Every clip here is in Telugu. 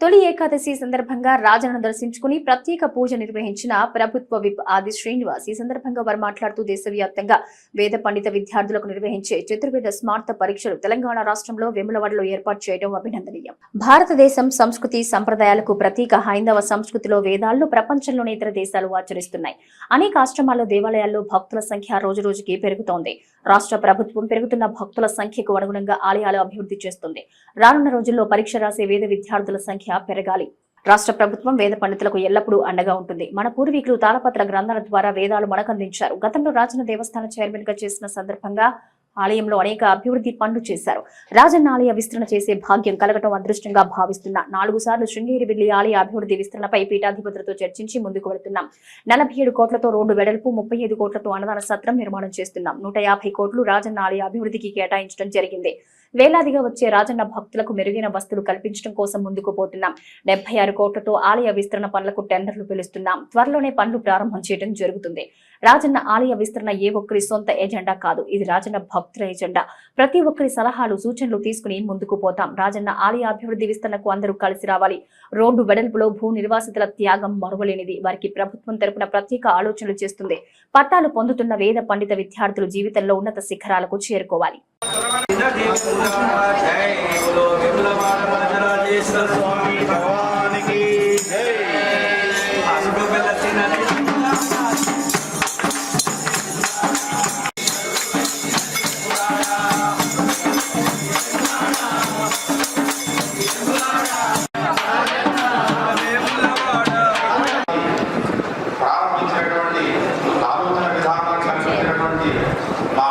తొలి ఏకాదశి సందర్భంగా రాజను దర్శించుకుని ప్రత్యేక పూజ నిర్వహించిన ప్రభుత్వ విప్ ఆది శ్రీనివాస్. ఈ సందర్భంగా వారు మాట్లాడుతూ దేశవ్యాప్తంగా వేద పండిత విద్యార్థులకు నిర్వహించే చతుర్వేద స్మార్త పరీక్షలు తెలంగాణ రాష్ట్రంలో వెములవాడలో ఏర్పాటు చేయడం అభినందనీయం. భారతదేశం సంస్కృతి సంప్రదాయాలకు ప్రతీక హైందవ సంస్కృతిలో వేదాలను ప్రపంచంలోని ఇతర దేశాలు ఆచరిస్తున్నాయి. అనేక ఆశ్రమాల్లో దేవాలయాల్లో భక్తుల సంఖ్య రోజు రోజుకి పెరుగుతోంది. రాష్ట్ర ప్రభుత్వం పెరుగుతున్న భక్తుల సంఖ్యకు అనుగుణంగా ఆలయాలు అభివృద్ధి చేస్తుంది. రానున్న రోజుల్లో పరీక్ష రాసే వేద విద్యార్థుల సంఖ్య పెరగాలి. రాష్ట్ర ప్రభుత్వం వేద పండితులకు ఎల్లప్పుడూ అండగా ఉంటుంది. మన పూర్వీకులు తాళపత్ర గ్రంథాల ద్వారా వేదాలు మనకందించారు. గతంలో రాజన దేవస్థాన చైర్మన్గా చేసిన సందర్భంగా ఆలయంలో అనేక అభివృద్ధి పనులు చేశారు. రాజన్న ఆలయ విస్తరణ చేసే భాగ్యం కలగటం అదృష్టంగా భావిస్తున్న. నాలుగు సార్లు శృంగేరి వెళ్ళి ఆలయ అభివృద్ధి విస్తరణపై పీఠాధిపతులతో చర్చించి ముందుకు వెళుతున్నాం. నలభై ఏడు కోట్లతో రోడ్డు వెడల్పు ముప్పై ఐదు కోట్లతో అన్నదాన సత్రం నిర్మాణం చేస్తున్నాం. నూట యాభై కోట్లు రాజన్న ఆలయ అభివృద్ధికి కేటాయించడం జరిగింది. వేలాదిగా వచ్చే రాజన్న భక్తులకు మెరుగైన వస్తువులు కల్పించడం కోసం ముందుకు పోతున్నాం. డెబ్బై ఆరు కోట్లతో ఆలయ విస్తరణ పనులకు టెండర్లు పిలుస్తున్నాం. త్వరలోనే పనులు ప్రారంభం చేయడం జరుగుతుంది. రాజన్న ఆలయ విస్తరణ ఏ ఒక్కరి సొంత ఎజెండా కాదు. ఇది రాజన్న భక్తుల ఎజెండా. ప్రతి ఒక్కరి సలహాలు సూచనలు తీసుకుని ముందుకు పోతాం. రాజన్న ఆలయ అభివృద్ధి విస్తరణకు అందరూ కలిసి రావాలి. రోడ్డు వెడల్పులో భూ నిర్వాసితుల త్యాగం మరువలేనిది. వారికి ప్రభుత్వం తరపున ప్రత్యేక ఆలోచనలు చేస్తుంది. పట్టాలు పొందుతున్న వేద పండిత విద్యార్థులు జీవితంలో ఉన్నత శిఖరాలకు చేరుకోవాలి. ప్రారంభించినటువంటి ఆలోచన విధానాన్ని కల్పించినటువంటి మా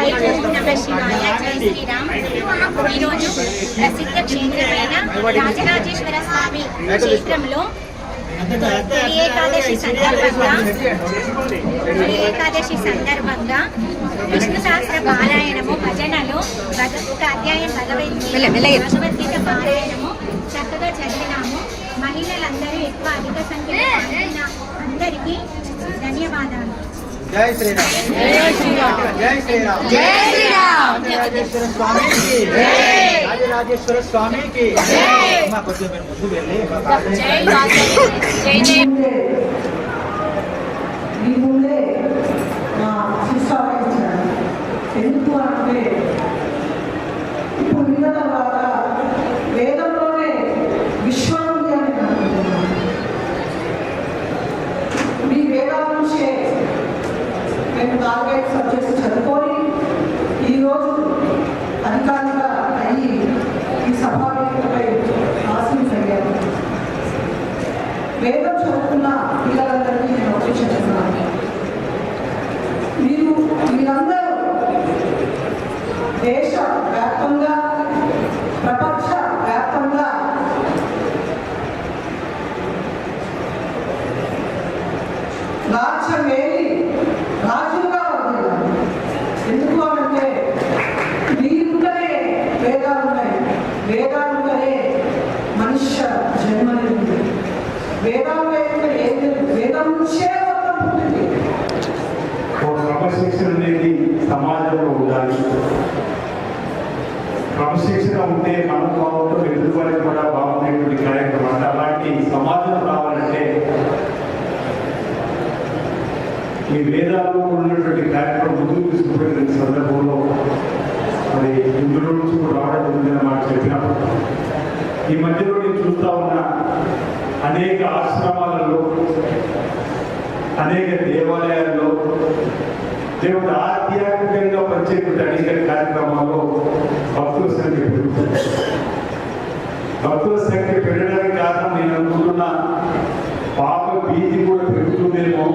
నమ శివాయ జై శ్రీరామ్ ఈరోజు ప్రసిద్ధ క్షేత్రమైన రాజరాజేశ్వర స్వామి క్షేత్రంలో తొలి ఏకాదశి సందర్భంగా తొలి ఏకాదశి సందర్భంగా విష్ణు సహస్ర పారాయణము భజనలు ఒక అధ్యాయం భగవద్గీత భగవద్గీత పారాయణము చక్కగా చదివినాము మహిళలందరూ ఎక్కువ అధిక సంఖ్యలో అందరికీ ధన్యవాదాలు జై శ్రీరామ్. జై శ్రీరామ్. జై శ్రీరామ్. రాజరాజేశ్వర స్వామికి. రాజరాజేశ్వర స్వామికి. కొంచెం ముందు వెళ్ళి. ఏం వేదం నుంచే మొత్తం పుట్టింది ఒక క్రమశిక్షణ అనేది సమాజంలో ఉండాలి. క్రమశిక్షణ ఉంటే మనం బాగుంటాం ఎదురుపడి కూడా బాగుండేటువంటి కార్యక్రమం. అంటే అలాంటి సమాజం రావాలంటే ఈ వేదాలు ఉన్నటువంటి కార్యక్రమం ముందుకు తీసుకుపోయిన సందర్భంలో మరి ఇందులో నుంచి రావడం జరిగిందని మాట చెప్పినప్పుడు ఈ మధ్యలో నేను చూస్తా అనేక ఆశ్రమాలలో అనేక దేవాలయాల్లో దేవుడు ఆధ్యాత్మికంగా పరిచేటువంటి అనేక కార్యక్రమాల్లో భక్తుల సంఖ్య పెరుగుతుంది. భక్తుల సంఖ్య పెరగడానికి కారణం నేను అనుకుంటున్న పాప భీతి కూడా పెరుగుతుందేమో.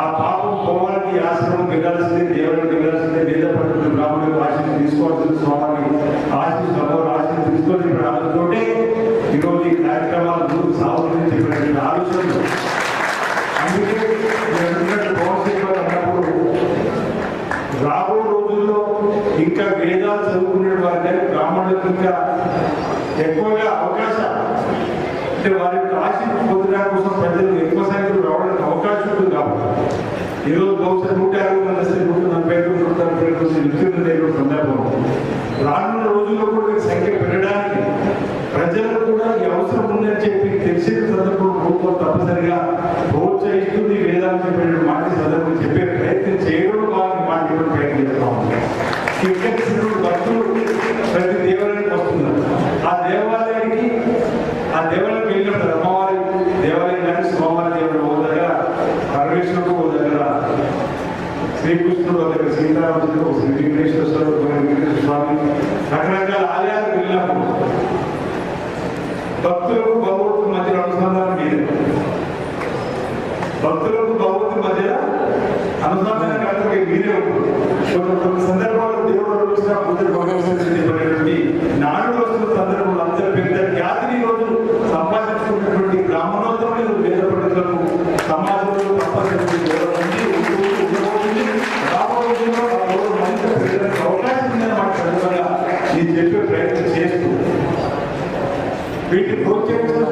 ఆ పాపం పోవాలని ఆశ్రమం వెళ్ళాల్సిందే దేవుడు వెళ్ళాల్సిందే వేద పడుతుంది బ్రాహ్మణులు ఆశీస్సు తీసుకోవాల్సింది స్వామి ఆశీస్సు అమ్మవారు ఆశీస్సు తీసుకొని రావడంతోటే ఈరోజు బ్రాహ్మణులకు ఎక్కువగా అవకాశం అంటే వారి యొక్క పొందడం కోసం ప్రజలు ఎక్కువ సంఖ్యలో రావడానికి అవకాశం ఉంటుంది కాబట్టి. ఈరోజు బహుశా నూట యాభై మంది వస్తే నూట నలభై ఐదు నూట నలభై ఐదు మంది సందర్భం రానున్న రోజుల్లో కూడా ఈ సంఖ్య పెరగడానికి ప్రజలకు కూడా ఈ అవసరం ఉందని చెప్పి తెలిసిన సందర్భంలో ప్రభుత్వం తప్పనిసరిగా ప్రోత్సహిస్తుంది వేదాలు చెప్పిన మాట ఈ సందర్భంలో చెప్పే ప్రయత్నం చేయడం వారిని మాట ఇవ్వడం ప్రయత్నం చేస్తా ఉంది ఇక్కడికి భక్తులు ప్రతి దేవాలయానికి వస్తున్నారు ఆ దేవాలయానికి ఆ దేవాలయం వెళ్ళినప్పుడు అమ్మవారి దేవాలయం కానీ స్వామివారి దేవుడు ఓ దగ్గర పరమేశ్వరుడు ఓ దగ్గర శ్రీకృష్ణుడు దగ్గర సీతారాముడు ఒక శ్రీ వెంకటేశ్వర స్వామి ఒక వెంకటేశ్వర స్వామి రకరకాల ఆలయాలకు వెళ్ళినప్పుడు భక్తులకు భగవంతుడి మధ్య అనుసంధానం లేదు భక్తులకు భగవంతుడి మధ్య అనుసంధానం కనుక మీరే ఉంటుంది కొన్ని కొన్ని సందర్భాల్లో దేవుడు వచ్చిన బుద్ధుడు భగవంతుడి నాడు వస్తున్న సందర్భం Или против